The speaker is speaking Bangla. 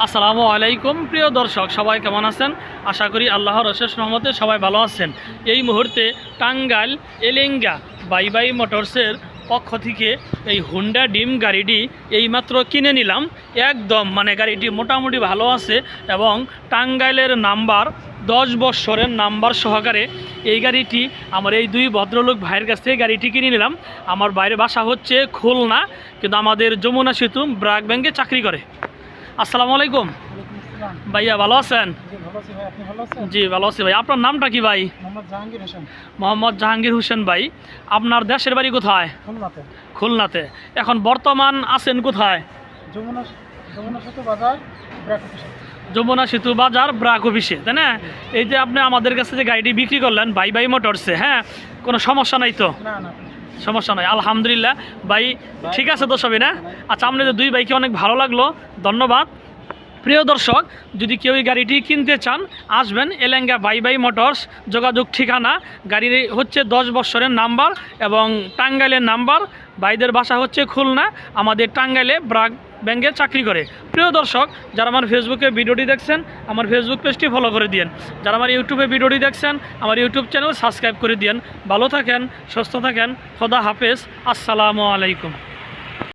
আসসালামু আলাইকুম, প্রিয় দর্শক, সবাই কেমন আছেন? আশা করি আল্লাহর অশেষ রহমতে সবাই ভালো আছেন। এই মুহূর্তে টাঙ্গাইল এলেঙ্গা বাই বাই মোটরসের পক্ষ থেকে এই হুন্ডা ডিম গাড়িটি এইমাত্র কিনে নিলাম। একদম মানে গাড়িটি মোটামুটি ভালো আছে এবং টাঙ্গাইলের নাম্বার, দশ বৎসরের নাম্বার সহকারে এই গাড়িটি আমার এই দুই ভদ্রলোক ভাইয়ের কাছ থেকে গাড়িটি কিনে নিলাম। আমার বাইরে বাসা হচ্ছে খুলনা, কিন্তু আমাদের যমুনা সেতু ব্রাক ব্যাংকে চাকরি করে। আসসালামু আলাইকুম। ভাইয়া ভালো আছেন? জি, ভালো আছি ভাই। ভাই। আপনার নামটা কি ভাই? মোহাম্মদ জাহাঙ্গীর হোসেন, ভাই। আপনার দেশের বাড়ি কোথায়? খুলনাতে। এখন বর্তমান আছেন কোথায়? যমুনা সেতু বাজার, ব্রাক অফিসে। তাই না? এই যে আপনি আমাদের কাছে যে গাড়িটি বিক্রি করলেন বাই বাই মোটরসে হ্যাঁ? কোনো সমস্যা নাই তো? না, না, সমস্যা নয় আলহামদুলিল্লাহ। ভাই ঠিক আছে তো সবই না আচ্ছা আপনাদের দুই ভাইকে অনেক ভালো লাগল ধন্যবাদ। প্রিয় দর্শক যদি কেউ এই গাড়িটি কিনতে চান আসবেন এলেঙ্গা বাই বাই মোটরস যোগাযোগ ঠিকানা গাড়ির হচ্ছে দশ বৎসরের নাম্বার এবং টাঙ্গাইলের নাম্বার ভাইদের বাসা হচ্ছে খুলনা, আমাদের টাঙ্গাইলে ব্রাক ব্যাংকে চাকরি করে। প্রিয় দর্শক, যারা আমার ফেসবুকে ভিডিওটি দেখছেন, আমার ফেসবুক পেজটি ফলো করে দিন যারা আমার ইউটিউবে ভিডিওটি দেখছেন, আমার ইউটিউব চ্যানেল সাবস্ক্রাইব করে দিন ভালো থাকেন, সুস্থ থাকেন, খোদা হাফেজ, আসসালামু আলাইকুম।